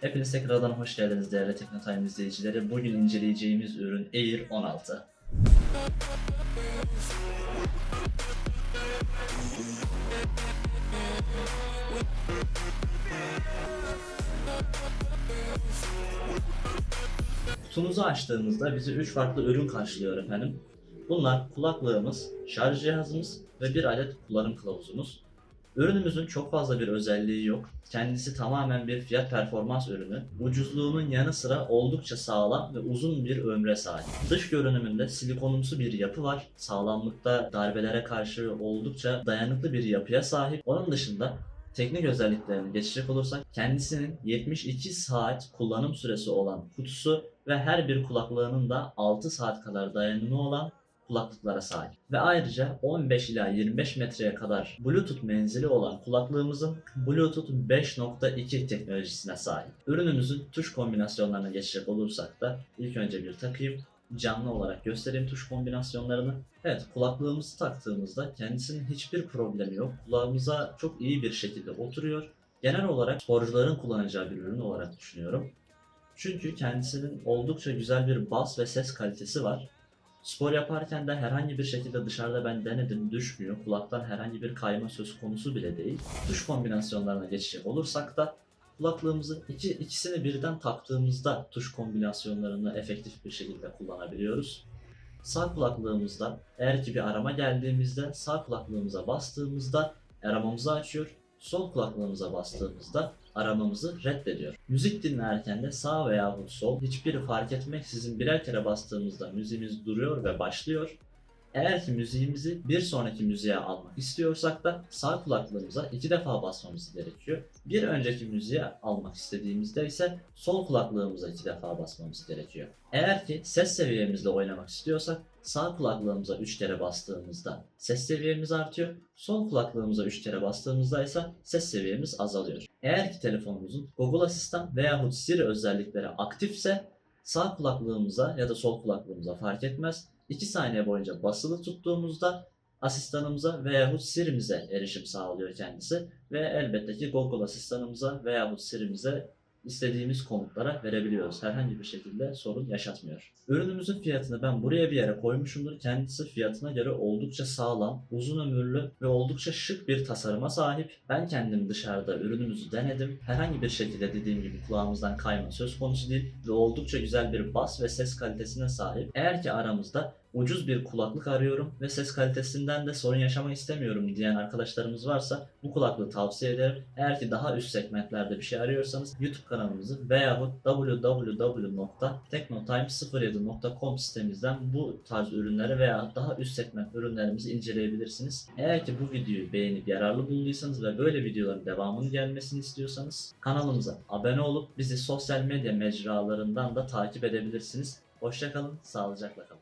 Hepiniz tekrardan hoş geldiniz değerli Teknotime izleyicileri. Bugün inceleyeceğimiz ürün Air 16. Kutumuzu açtığımızda bizi 3 farklı ürün karşılıyor efendim. Bunlar kulaklığımız, şarj cihazımız ve bir adet kullanım kılavuzumuz. Ürünümüzün çok fazla bir özelliği yok. Kendisi tamamen bir fiyat performans ürünü. Ucuzluğunun yanı sıra oldukça sağlam ve uzun bir ömre sahip. Dış görünümünde silikonumsu bir yapı var. Sağlamlıkta darbelere karşı oldukça dayanıklı bir yapıya sahip. Onun dışında teknik özelliklerini geçecek olursak kendisinin 72 saat kullanım süresi olan kutusu ve her bir kulaklığının da 6 saat kadar dayanımı olan kulaklıklara sahip. Ve ayrıca 15 ila 25 metreye kadar Bluetooth menzili olan kulaklığımızın Bluetooth 5.2 teknolojisine sahip. Ürünümüzün tuş kombinasyonlarına geçecek olursak da ilk önce bir takayım. Canlı olarak göstereyim tuş kombinasyonlarını. Evet kulaklığımızı taktığımızda kendisinin hiçbir problemi yok. Kulağımıza çok iyi bir şekilde oturuyor. Genel olarak sporcuların kullanacağı bir ürün olarak düşünüyorum. Çünkü kendisinin oldukça güzel bir bas ve ses kalitesi var. Spor yaparken de herhangi bir şekilde dışarıda ben denedim düşmüyor. Kulaktan herhangi bir kayma söz konusu bile değil. Tuş kombinasyonlarına geçecek olursak da kulaklığımızı iki, ikisini birden taktığımızda tuş kombinasyonlarını efektif bir şekilde kullanabiliyoruz. Sağ kulaklığımızda eğer ki bir arama geldiğimizde sağ kulaklığımıza bastığımızda aramamızı açıyor. Sol kulaklığımıza bastığımızda aramamızı reddediyor. Müzik dinlerken de sağ veya sol hiçbiri fark etmeksizin birer kere bastığımızda müziğimiz duruyor ve başlıyor. Eğer ki müziğimizi bir sonraki müziğe almak istiyorsak da sağ kulaklığımıza iki defa basmamız gerekiyor. Bir önceki müziğe almak istediğimizde ise sol kulaklığımıza iki defa basmamız gerekiyor. Eğer ki ses seviyemizle oynamak istiyorsak sağ kulaklığımıza 3 kere bastığımızda ses seviyemiz artıyor. Sol kulaklığımıza 3 kere bastığımızda ise ses seviyemiz azalıyor. Eğer ki telefonumuzun Google Asistan veyahut Siri özellikleri aktifse sağ kulaklığımıza ya da sol kulaklığımıza fark etmez 2 saniye boyunca basılı tuttuğumuzda asistanımıza veyahut Siri'mize erişim sağlıyor kendisi ve elbette ki Google asistanımıza veyahut Siri'mize istediğimiz komutlara verebiliyoruz. Herhangi bir şekilde sorun yaşatmıyor. Ürünümüzün fiyatını ben buraya bir yere koymuşumdur. Kendisi fiyatına göre oldukça sağlam, uzun ömürlü ve oldukça şık bir tasarıma sahip. Ben kendim dışarıda ürünümüzü denedim. Herhangi bir şekilde dediğim gibi kulağımızdan kayma söz konusu değil ve oldukça güzel bir bas ve ses kalitesine sahip. Eğer ki aramızda ucuz bir kulaklık arıyorum ve ses kalitesinden de sorun yaşamak istemiyorum diyen arkadaşlarımız varsa bu kulaklığı tavsiye ederim. Eğer ki daha üst segmentlerde bir şey arıyorsanız YouTube kanalımızı veyahut www.teknotime07.com sitemizden bu tarz ürünleri veya daha üst segment ürünlerimizi inceleyebilirsiniz. Eğer ki bu videoyu beğenip yararlı bulduysanız ve böyle videoların devamını gelmesini istiyorsanız kanalımıza abone olup bizi sosyal medya mecralarından da takip edebilirsiniz. Hoşçakalın, sağlıcakla kalın.